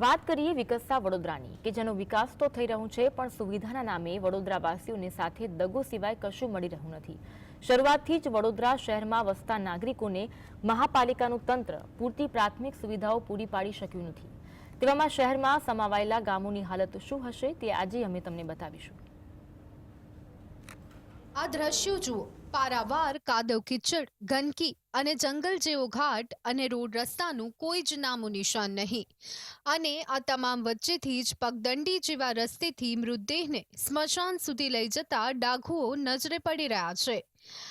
વાત કરીએ વિકસતા વડોદરાની, કે જેનો વિકાસ તો થઈ રહ્યો છે, પણ સુવિધાના નામે વડોદરાવાસીઓને સાથે દગો સિવાય કશું મળી રહ્યું નથી. શરૂઆતથી જ વડોદરા શહેરમાં વસતા નાગરિકોને મહાપાલિકાનું તંત્ર પૂરતી પ્રાથમિક સુવિધાઓ પૂરી પાડી શક્યું નથી. તેવામાં શહેરમાં સમાવાયેલા ગામોની હાલત શું હશે તે આજે અમે તમને બતાવીશું. આ દ્રશ્યો જુઓ. પારાવાર કાદવ કિચડ, ગંદકી અને જંગલ જેવો ઘાટ અને રોડ રસ્તાનું કોઈ જ નામું નિશાન નહીં. અને આ તમામ વચ્ચેથી જ પગદંડી જેવા રસ્તેથી મૃતદેહને સ્મશાન સુધી લઈ જતા ડાઘુઓ નજરે પડી રહ્યા છે.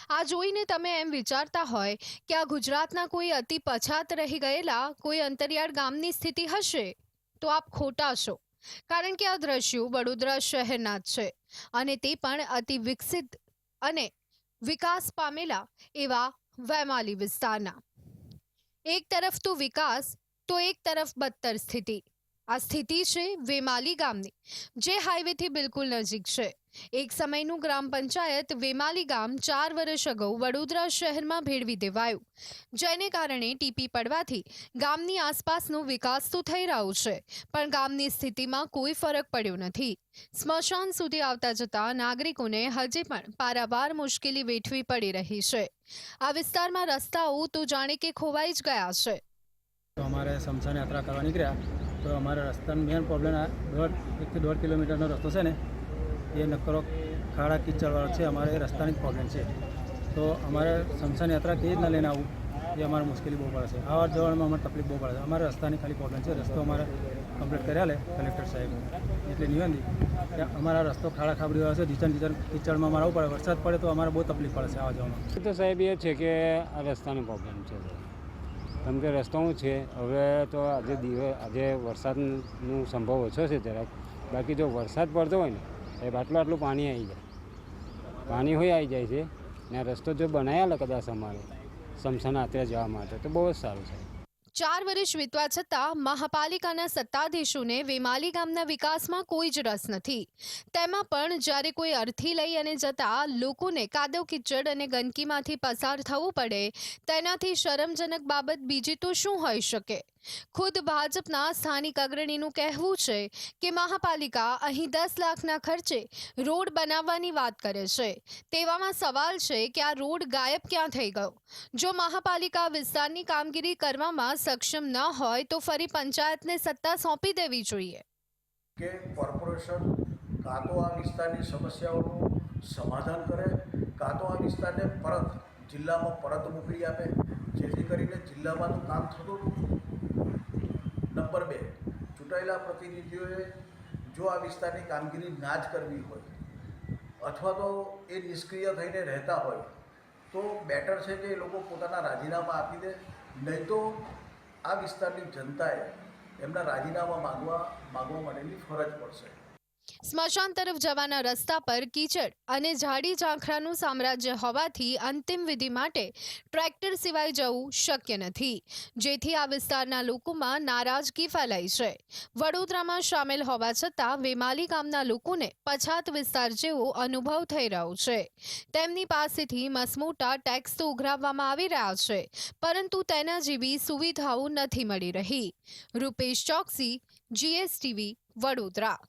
આ જોઈને તમે એમ વિચારતા હોય કે આ ગુજરાતના કોઈ અતિ પછાત રહી ગયેલા કોઈ અંતરિયાળ ગામની સ્થિતિ હશે? તો આપ ખોટા છો, કારણ કે આ દ્રશ્યો વડોદરા શહેરના જ છે અને તે પણ અતિ વિકસિત અને વિકાસ પામેલા એવા વૈમાલી વિસ્તારના. એક તરફ તો વિકાસ તો એક તરફ બદતર સ્થિતિ. આ સ્થિતિ છે વેમાલી ગામની, જે હાઈવેથી બિલકુલ નજીક છે. એક સમયનું ગ્રામ પંચાયત વેમાલી ગામ ચાર વર્ષ અગાઉ વડોદરા શહેરમાં ભેળવી દેવાયું. જેને કારણે ટીપી પડવાથી ગામની આસપાસનો વિકાસ તો થઈ રહ્યો છે, પણ ગામની સ્થિતિમાં કોઈ ફરક પડ્યો નથી. સ્મશાન સુધી આવતા જતા નાગરિકોને હજી પણ પારાવાર મુશ્કેલી વેઠવી પડી રહી છે. આ વિસ્તારમાં રસ્તાઓ તો જાણે કે ખોવાઈ જ ગયા છે. અમારે શમશાન યાત્રા કરવા નીકળ્યા. તો અમારે રસ્તાનો મેન પ્રોબ્લેમ આ દોઢ એકથી દોઢ કિલોમીટરનો રસ્તો છે ને, એ નકરો ખાડા કીચડવાળો છે, અમારે રસ્તાની જ પ્રોબ્લેમ છે. તો અમારે શમશાન યાત્રા કેવી રીતના લઈને આવવું, એ અમારે મુશ્કેલી બહુ પડે છે. આવવા જવામાં અમારે તકલીફ બહુ પડે છે. અમારે રસ્તાની ખાલી પ્રોબ્લેમ છે. રસ્તો અમારે કમ્પ્લીટ કર્યા લે કલેક્ટર સાહેબ. એટલે નિવેદન કે અમારા રસ્તો ખાડા ખાબડીવાળો છે ડીચન ડીચન કીચડમાં અમારે આવવું પડે. વરસાદ પડે તો અમારે બહુ તકલીફ પડે છે આવવા જવામાં. તો સાહેબ એ છે કે આ રસ્તાનો પ્રોબ્લેમ છે કેમ કે રસ્તો છે, હવે તો આજે દિવસ, આજે વરસાદનું સંભવ ઓછો છે જરાક. બાકી જો વરસાદ પડતો હોય ને એ આટલું આટલું પાણી આવી જાય. પાણી હોય આવી જાય છે. ને રસ્તો જો બનાવ્યા કદાચ અમારે સમસાના યાત્રા જવા માટે, તો બહુ જ સારું છે. ચાર વર્ષ વીતવા છતાં મહાપાલિકાના સત્તાધીશોને વેમાલી ગામના વિકાસમાં કોઈ જ રસ નથી. તેમાં પણ જ્યારે કોઈ અર્થી લઈ અને જતા લોકોને કાદવ કિચડ અને ગંદકીમાંથી પસાર થવું પડે, તેનાથી શરમજનક બાબત બીજી તો શું હોઈ શકે? ખુદ ભાજપના સ્થાનિક અગ્રણીનું કહેવું છે કે મહાપાલિકા અહીં દસ લાખના ખર્ચે રોડ બનાવવાની વાત કરે છે. તેવામાં સવાલ છે કે આ રોડ ગાયબ ક્યાં થઈ ગયો? જો મહાપાલિકા વિસ્તારની કામગીરી કરવામાં સક્ષમ ન હોય તો ફરી પંચાયતને સત્તા સોંપી દેવી જોઈએ. કે કોર્પોરેશન કાં તો આ વિસ્તારની સમસ્યાઓનું સમાધાન કરે, કાં તો આ વિસ્તારને પરત જિલ્લામાં પરત મોકલી આપે, જેથી કરીને જિલ્લામાંનું કામ થતું ચૂંટાયેલા પ્રતિનિધિઓએ જો આ વિસ્તારની કામગીરી ના જ કરવી હોય અથવા તો એ નિષ્ક્રિય થઈને રહેતા હોય, તો બેટર છે કે એ લોકો પોતાના રાજીનામા આપી દે. નહીં તો આ વિસ્તારની જનતાએ એમના રાજીનામા માગવા માગવા માટેની ફરજ પડશે. સ્મશાન તરફ જવાના રસ્તા પર કીચડ અને ઝાડી ઝાંખરાનું સામ્રાજ્ય હોવાથી અંતિમ વિધિ માટે ટ્રેક્ટર સિવાય જવું શક્ય નથી. જેથી આ વિસ્તારના લોકોમાં નારાજગી ફેલાઈ છે. વડોદરામાં સામેલ હોવા છતાં વેમાલી ગામના લોકોને પછાત વિસ્તાર જેવો અનુભવ થઈ રહ્યો છે. તેમની પાસેથી મસમોટા ટેક્સ તો ઉઘરાવવામાં આવી રહ્યા છે, પરંતુ તેના જેવી સુવિધાઓ નથી મળી રહી. રૂપેશ ચોકસી, જીએસટીવી, વડોદરા.